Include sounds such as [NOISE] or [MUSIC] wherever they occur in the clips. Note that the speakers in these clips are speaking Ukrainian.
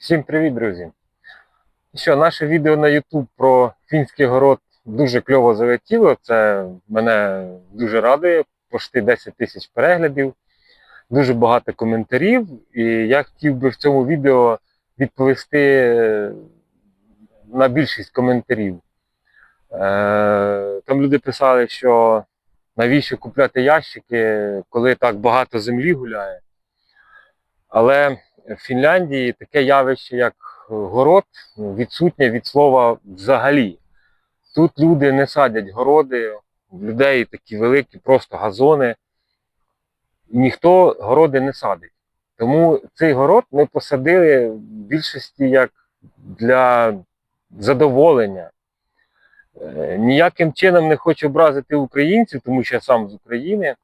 Всім привіт, друзі! Що, наше відео на YouTube про фінський город дуже кльово залетіло. Це мене дуже радує. Почти 10 тисяч переглядів, дуже багато коментарів. І я хотів би в цьому відео відповісти е, на більшість коментарів. Е, Там люди писали, що навіщо купляти ящики, коли так багато землі гуляє. Але в Фінляндії таке явище, як город, відсутнє від слова взагалі. Тут люди не садять городи, в людей такі великі, просто газони. Ніхто городи не садить. Тому цей город ми посадили в більшості як для задоволення. Е, Ніяким чином не хочу образити українців, тому що я сам з України.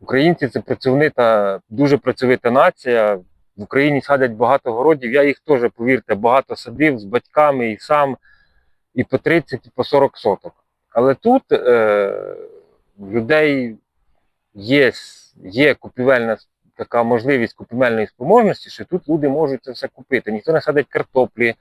Українці це працьовнита, дуже працьовита нація. В Україні садять багато городів. Я їх теж, повірте, багато садив з батьками і сам, і по 30, і по 40 соток. Але тут е, людей є, є купівельна така можливість купівельної спроможності, що тут люди можуть це все купити. Ніхто не садить картоплі,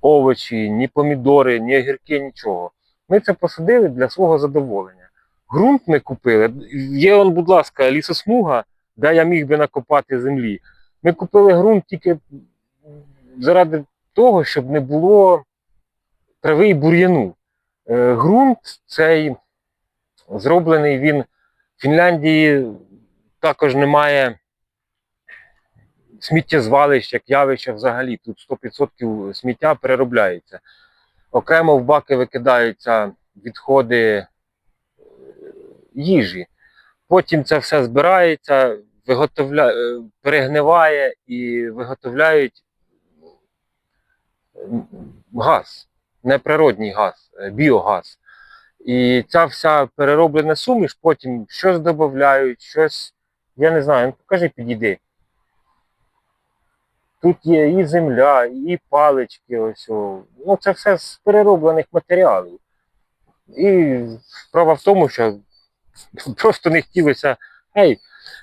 овочі, ні помідори, ні огірки, нічого. Ми це посадили для свого задоволення. Ґрунт ми купили. Є, он, будь ласка, лісосмуга, де я міг би накопати землі. Ми купили ґрунт тільки заради того, щоб не було трави і бур'яну. Е, Ґрунт цей зроблений він в Фінляндії також немає сміттєзвалищ, як явище взагалі. Тут 100% сміття переробляється. Окремо в баки викидаються відходи е, їжі. Потім це все збирається, виготовля... е, перегниває і виготовляють газ, неприродній газ, е, біогаз. І ця вся перероблена суміш, потім щось додають, щось, я не знаю, ну покажи, підійди. Тут є і земля, і палички, ось. Ну, це все з перероблених матеріалів. І справа в тому, що [LAUGHS] просто не хотілося, гей,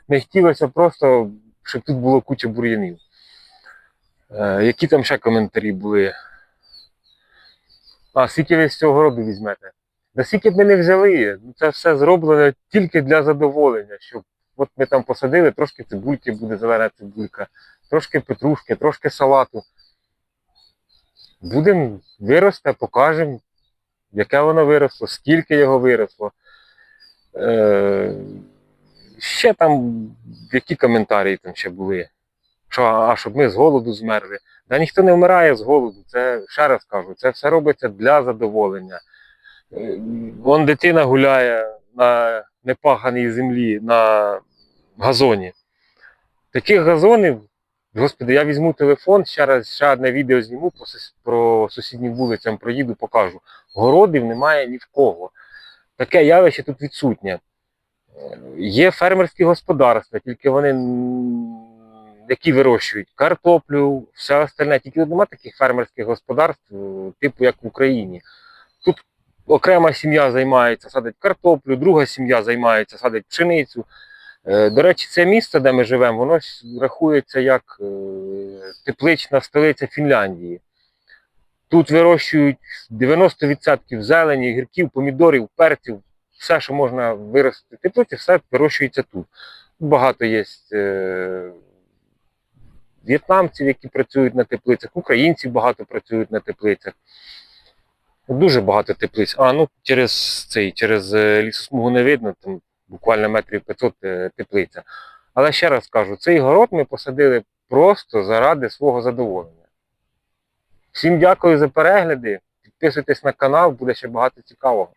не хотілося просто, щоб тут було куча бур'янів. Е, які там ще коментарі були? А, скільки ви з цього городу візьмете? Да скільки б ми не взяли, ну, це все зроблено тільки для задоволення, щоб от ми там посадили, трошки цибульки буде зелена цибулька, трошки петрушки, трошки салату. Будемо виросте, покажемо, яке воно виросло, скільки його виросло. Е, ще там, які коментарі там ще були. Що, а щоб ми з голоду змерли. Да ніхто не вмирає з голоду. Це ще раз кажу, це все робиться для задоволення. Е, Вон дитина гуляє на непаханій землі, на газоні. Таких газонів, господи, я візьму телефон, ще раз ще одне відео зніму про сусіднім вулицям, проїду, покажу. Городів немає ні в кого. Таке явище тут відсутнє. Є фермерські господарства, тільки вони які вирощують картоплю, все остальне. Тільки немає таких фермерських господарств, е, типу як в Україні. Тут окрема сім'я займається, садить картоплю, друга сім'я займається, садить пшеницю. Е, До речі, це місто, де ми живемо, воно рахується як е, теплична столиця Фінляндії. Тут вирощують 90% зелені, гірків, помідорів, перців, все, що можна виростити в теплиці, все вирощується тут. Багато є е, в'єтнамців, які працюють на теплицях, українців багато працюють на теплицях. Дуже багато теплиць. А, ну через цей, через е, лісосмугу не видно, там буквально метрів 500 е, теплиця. Але ще раз кажу, цей город ми посадили просто заради свого задоволення. Всім дякую за перегляди. Підписуйтесь на канал, буде ще багато цікавого.